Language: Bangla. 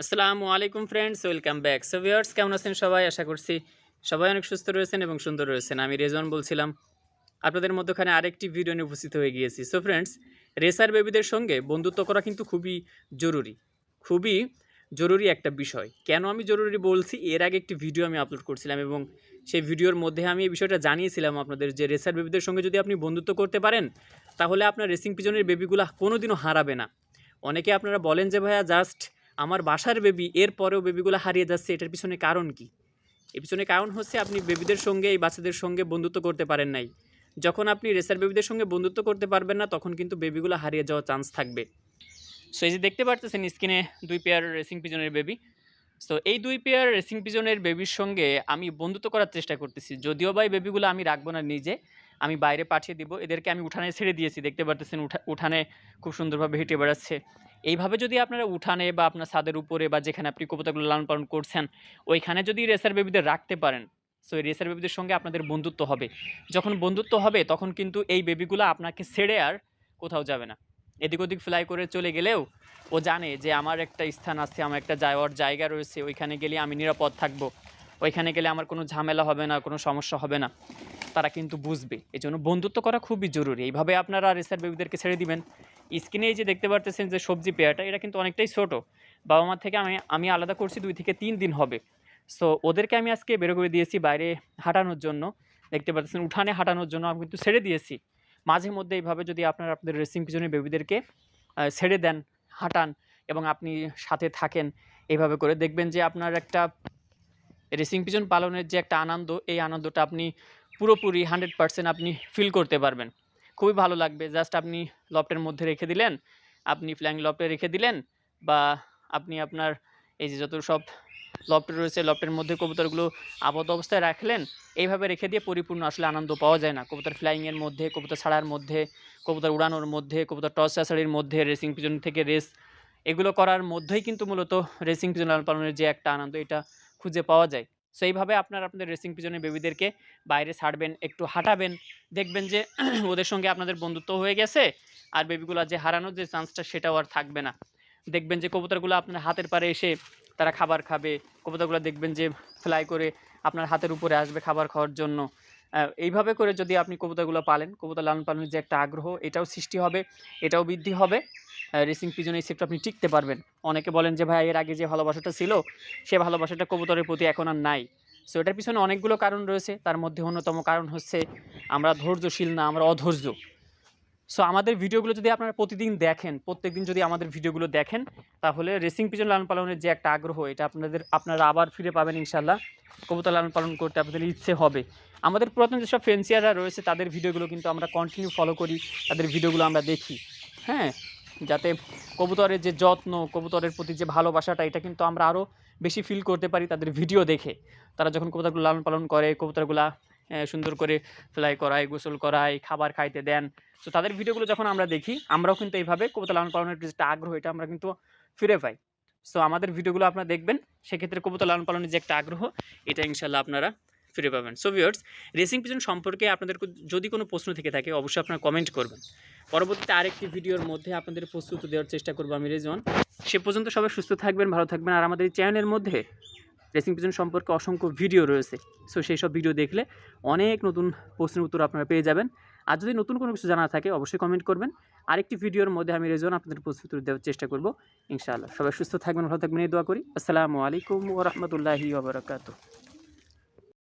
আসসালামু আলাইকুম friends welcome back so viewers কেমন আছেন সবাই? আশা করছি সবাই অনেক সুস্থ রয়েছেন এবং সুন্দর রয়েছেন। আমি রেজন বলছিলাম। আপনাদের মধ্যখানে আরেকটি ভিডিও নিয়ে উপস্থিত হয়ে গিয়েছি। সো ফ্রেন্ডস রেসার বেবিদের সঙ্গে বন্ধুত্ব করা কিন্তু খুবই জরুরি। খুবই জরুরি একটা বিষয়। কেন আমি জরুরি বলছি? এর আগে একটি ভিডিও আমি আপলোড করছিলাম এবং সেই ভিডিওর মধ্যে আমি এই বিষয়টা জানিয়েছিলাম আপনাদের যে রেসার বেবিদের সঙ্গে যদি আপনি বন্ধুত্ব করতে পারেন, তাহলে আপনার রেসিং পিজনের বেবিগুলো কোনোদিনও হারাবে না। অনেকে আপনারা বলেন যে, ভাইয়া জাস্ট আমার বাসার বেবি এর পরেও বেবিগুলো হারিয়ে যাচ্ছে, এটার পিছনে কারণ কি? এর পিছনে কারণ হচ্ছে আপনি বেবিদের সঙ্গে, এই বাচ্চাদের সঙ্গে বন্ধুত্ব করতে পারেন নাই। যখন আপনি রেসার বেবিদের সঙ্গে বন্ধুত্ব করতে পারবেন না, তখন কিন্তু বেবিগুলো হারিয়ে যাওয়ার চান্স থাকবে। সো এই যে দেখতে পারতেছেন স্ক্রিনে দুই পেয়ার রেসিং পিজনের বেবি সো এই দুই পেয়ার রেসিং পিজনের বেবির সঙ্গে আমি বন্ধুত্ব করার চেষ্টা করতেছি। যদিও বা এই বেবিগুলো আমি রাখব না নিজে আমি বাইরে পাঠিয়ে দিব, এদেরকে আমি উঠানে ছেড়ে দিয়েছি, দেখতে পারতেছেন উঠা, উঠানে খুব সুন্দরভাবে হেঁটে বেড়াচ্ছে। এইভাবে যদি আপনারা উঠানে বা আপনার ছাদের উপরে বা যেখানে আপনি কবিতাগুলো লালন পালন করছেন, ওইখানে যদি রেসার বেবিদের রাখতে পারেন সো এই রেসার বেবিদের সঙ্গে আপনাদের বন্ধুত্ব হবে। যখন বন্ধুত্ব হবে, তখন কিন্তু এই বেবিগুলো আপনাকে ছেড়ে আর কোথাও যাবে না। এদিক ওদিক ফ্লাই করে চলে গেলেও ও জানে যে আমার একটা স্থান আছে, আমার একটা যাওয়ার জায়গা রয়েছে, ওইখানে গেলে আমি নিরাপদ থাকব। ওইখানে গেলে আমার কোনো ঝামেলা হবে না, কোনো সমস্যা হবে না। তারা কিন্তু বুঝবে। এই জন্য বন্ধুত্ব করা খুবই জরুরি। এইভাবে আপনারা রেসার বেবিদেরকে ছেড়ে দিবেন। স্ক্রিনে এই যে দেখতে পারতেছেন যে সবজি পেয়ারটা, এটা কিন্তু অনেকটাই ছোটো। বাবা মার থেকে আমি আমি আলাদা করছি, দুই থেকে তিন দিন হবে। সো ওদেরকে আমি আজকে বেরো করে দিয়েছি বাইরে হাঁটানোর জন্য। দেখতে পাচ্ছেন, উঠানে হাঁটানোর জন্য আমি কিন্তু ছেড়ে দিয়েছি। মাঝে মধ্যে এইভাবে যদি আপনারা, আপনাদের রেসিং পিছনে বেবিদেরকে ছেড়ে দেন, হাঁটান এবং আপনি সাথে থাকেন, এইভাবে করে দেখবেন যে আপনার একটা রেসিং পিজন পালনের যে একটা আনন্দ, এই আনন্দটা আপনি পুরোপুরি হান্ড্রেড পারসেন্ট আপনি ফিল করতে পারবেন। খুবই ভালো লাগবে। জাস্ট আপনি লফটের মধ্যে রেখে দিলেন, আপনি ফ্ল্যাং লফটে রেখে দিলেন বা আপনি আপনার এই যে যত সব লফট রয়েছে, লফটের মধ্যে কবুতরগুলো আবদ্ধ অবস্থায় রাখলেন, এইভাবে রেখে দিয়ে পরিপূর্ণ আসলে আনন্দ পাওয়া যায় না। কবুতর ফ্লাইংয়ের মধ্যে, কবুতর ছাড়ার মধ্যে, কবুতর উড়ানোর মধ্যে, কবুতর টস চাষাড়ির মধ্যে, রেসিং পিজন থেকে রেস, এগুলো করার মধ্যেই কিন্তু মূলত রেসিং পিজন লালন পালনের যে একটা আনন্দ, এটা খুঁজে পাওয়া যায়। সো এইভাবে আপনার আপনাদের রেসিং পিজনে বেবিদেরকে বাইরে ছাড়বেন, একটু হাঁটাবেন। দেখবেন যে ওদের সঙ্গে আপনাদের বন্ধুত্ব হয়ে গেছে আর বেবিগুলো যে হারানোর যে চান্সটা সেটাও আর থাকবে না। দেখবেন যে কবুতরগুলো আপনার হাতের পারে এসে তারা খাবার খাবে, কবুতরগুলো দেখবেন যে ফ্লাই করে আপনার হাতের উপরে আসবে খাবার খাওয়ার জন্য। এইভাবে করে যদি আপনি কবুতরগুলো পালেন কবুতর লালন পালনের যে একটা আগ্রহ, এটাও সৃষ্টি হবে, এটাও বৃদ্ধি হবে। রেসিং পিজনে এই সেক্টর আপনি টিকতে পারবেন। অনেকে বলেন যে, ভাই, এর আগে যে ভালোবাসাটা ছিল, সে ভালোবাসাটা কবুতরের প্রতি এখন আর নাই। সো এটার পিছনে অনেকগুলো কারণ রয়েছে। তার মধ্যে অন্যতম কারণ হচ্ছে, আমরা ধৈর্যশীল না, আমরা অধৈর্য। সো আমাদের ভিডিওগুলো যদি আপনারা প্রতিদিন দেখেন, প্রত্যেকদিন যদি আমাদের ভিডিওগুলো দেখেন, তাহলে রেসিং পিজন লালন পালনের যে একটা আগ্রহ, এটা আপনাদের, আপনারা আবার ফিরে পাবেন ইনশাল্লাহ কবুতর লালন পালন করতে আপনাদের ইচ্ছে হবে। আমাদের পুরাতন যেসব ফেন্সিয়াররা রয়েছে, তাদের ভিডিওগুলো কিন্তু আমরা কন্টিনিউ ফলো করি, তাদের ভিডিওগুলো আমরা দেখি। হ্যাঁ? যাতে কবুতরের যে যত্ন, কবুতরের প্রতি যে ভালোবাসাটা, এটা কিন্তু আমরা আরও বেশি ফিল করতে পারি তাদের ভিডিও দেখে। তারা যখন কবুতরগুলো লালন পালন করে, কবুতরগুলা সুন্দর করে ফ্লাই করায়, গোসল করায়, খাবার খাইতে দেন। সো তাদের ভিডিওগুলো যখন আমরা দেখি, আমরাও কিন্তু এইভাবে কবুতর লালন পালনের যে একটা আগ্রহ, এটা আমরা কিন্তু ফিরে পাই। সো আমাদের ভিডিওগুলো আপনারা দেখবেন, সেক্ষেত্রে কবুতর লালন পালনের যে একটা আগ্রহ, এটা ইনশাল্লাহ আপনারা ফিরে পাবেন। সো ভিউয়ার্স রেসিং পিজন সম্পর্কে আপনাদের যদি কোনো প্রশ্ন থেকে থাকে, অবশ্যই আপনারা কমেন্ট করবেন। পরবর্তীতে আরেকটি ভিডিওর মধ্যে আপনাদের প্রস্তুত দেওয়ার চেষ্টা করব আমি রেজন সে পর্যন্ত সবাই সুস্থ থাকবেন, ভালো থাকবেন। আর আমাদের চ্যানেলের মধ্যে রেসিং পিজন সম্পর্কে অসংখ্য ভিডিও রয়েছে। সো সেই সব ভিডিও দেখলে অনেক নতুন প্রশ্নের উত্তর আপনারা পেয়ে যাবেন। আর যদি নতুন কোনো কিছু জানা থাকে, অবশ্যই কমেন্ট করবেন। আরেকটি ভিডিওর মধ্যে আমি রেজন আপনাদের প্রস্তুত দেওয়ার চেষ্টা করব। ইনশাআল্লাহ। সবাই সুস্থ থাকবেন, ভালো থাকবেন। এই দোয়া করি। আসসালামু আলাইকুম ওরহমতুল্লাহি ওবরাকাতুহ